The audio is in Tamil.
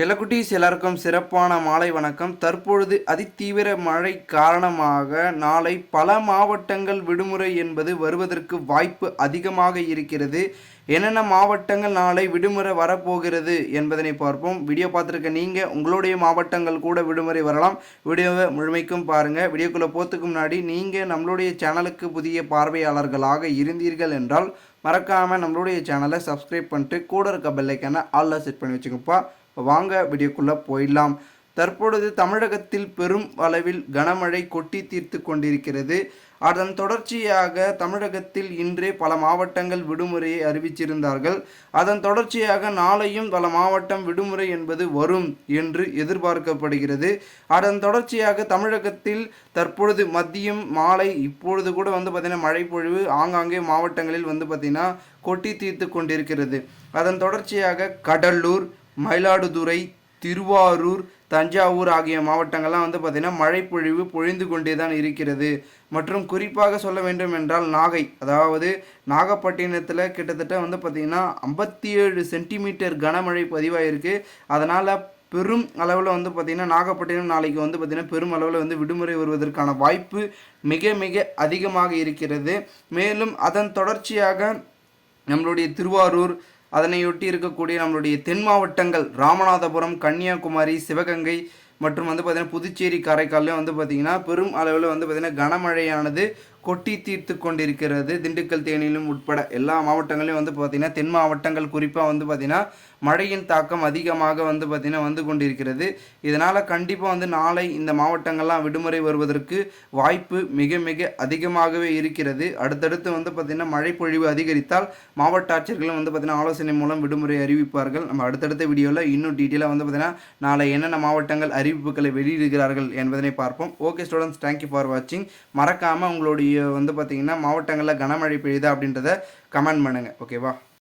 செல்லக்குட்டீஸ் எல்லாருக்கும் சிறப்பான மாலை வணக்கம். தற்பொழுது அதிதீவிர மழை காரணமாக நாளை பல மாவட்டங்கள் விடுமுறை என்பது வருவதற்கு வாய்ப்பு அதிகமாக இருக்கிறது. என்னென்ன மாவட்டங்கள் நாளை விடுமுறை வரப்போகிறது என்பதனை பார்ப்போம். வீடியோ பார்த்துருக்க நீங்கள் உங்களுடைய மாவட்டங்கள் கூட விடுமுறை வரலாம். வீடியோவை முழுமைக்கும் பாருங்கள் வீடியோக்குள்ளே போகிறதுக்கு முன்னாடி நீங்கள் நம்மளுடைய சேனலுக்கு புதிய பார்வையாளர்களாக இருந்தீர்கள் என்றால் மறக்காமல் நம்மளுடைய சேனலை சப்ஸ்கிரைப் பண்ணிட்டு கூட இருக்க பெல்லைக்கான ஆல்ல செட் பண்ணி வச்சுக்கோப்பா. வாங்க வீடியோக்குள்ளே போயிடலாம். தற்பொழுது தமிழகத்தில் பெரும் அளவில் கனமழை கொட்டி தீர்த்து கொண்டிருக்கிறது. அதன் தொடர்ச்சியாக தமிழகத்தில் இன்றே பல மாவட்டங்கள் விடுமுறையை அறிவிச்சிருந்தார்கள். அதன் தொடர்ச்சியாக நாளையும் பல மாவட்டம் விடுமுறை என்பது வரும் என்று எதிர்பார்க்கப்படுகிறது. அதன் தொடர்ச்சியாக தமிழகத்தில் தற்பொழுது மதியம் மாலை இப்பொழுது கூட வந்து பார்த்திங்கன்னா மழைப்பொழிவு ஆங்காங்கே மாவட்டங்களில் வந்து பார்த்திங்கன்னா கொட்டி தீர்த்து கொண்டிருக்கிறது. அதன் தொடர்ச்சியாக கடலூர் மயிலாடுதுறை திருவாரூர் தஞ்சாவூர் ஆகிய மாவட்டங்கள்லாம் வந்து பார்த்திங்கன்னா மழைப்பொழிவு பொழிந்து கொண்டே தான் இருக்கிறது. மற்றும் குறிப்பாக சொல்ல வேண்டும் என்றால் நாகை. அதாவது நாகப்பட்டினத்தில் கிட்டத்தட்ட வந்து பார்த்திங்கன்னா ஐம்பத்தி ஏழு சென்டிமீட்டர் கனமழை பதிவாயிருக்கு. அதனால் பெரும் அளவில் வந்து பார்த்திங்கன்னா நாகப்பட்டினம் நாளைக்கு வந்து பார்த்திங்கன்னா பெரும் அளவில் வந்து விடுமுறை வருவதற்கான வாய்ப்பு மிக மிக அதிகமாக இருக்கிறது. மேலும் அதன் தொடர்ச்சியாக நம்மளுடைய திருவாரூர் அதனையொட்டி இருக்கக்கூடிய நம்மளுடைய தென் மாவட்டங்கள் ராமநாதபுரம் கன்னியாகுமரி சிவகங்கை மற்றும் வந்து பார்த்திங்கன்னா புதுச்சேரி காரைக்கால்லையும் வந்து பார்த்திங்கன்னா பெரும் அளவில் வந்து பார்த்திங்கன்னா கனமழையானது கொட்டி தீர்த்து கொண்டிருக்கிறது. திண்டுக்கல் தேனியிலும் உட்பட எல்லா மாவட்டங்களையும் வந்து பார்த்திங்கன்னா தென் மாவட்டங்கள் குறிப்பாக வந்து பார்த்திங்கன்னா மழையின் தாக்கம் அதிகமாக வந்து பார்த்திங்கன்னா வந்து கொண்டிருக்கிறது. இதனால் கண்டிப்பாக வந்து நாளை இந்த மாவட்டங்கள்லாம் விடுமுறை வருவதற்கு வாய்ப்பு மிக மிக அதிகமாகவே இருக்கிறது. அடுத்தடுத்து வந்து பார்த்திங்கன்னா மழை பொழிவு அதிகரித்தால் மாவட்ட ஆட்சியர்களும் வந்து பார்த்திங்கன்னா ஆலோசனை மூலம் விடுமுறை அறிவிப்பார்கள். நம்ம அடுத்தடுத்த வீடியோவில் இன்னும் டீட்டெயிலாக வந்து பார்த்திங்கன்னா நாளை என்னென்ன மாவட்டங்கள் அறிவிப்புகளை வெளியிடுகிறார்கள் என்பதனை பார்ப்போம். ஓகே ஸ்டூடெண்ட்ஸ் தேங்க்யூ ஃபார் வாட்சிங் மறக்காமல் உங்களுடைய வந்து பார்த்திங்கன்னா மாவட்டங்களில் கனமழை பெய்யுதா அப்படின்றத கமெண்ட் பண்ணுங்கள் ஓகேவா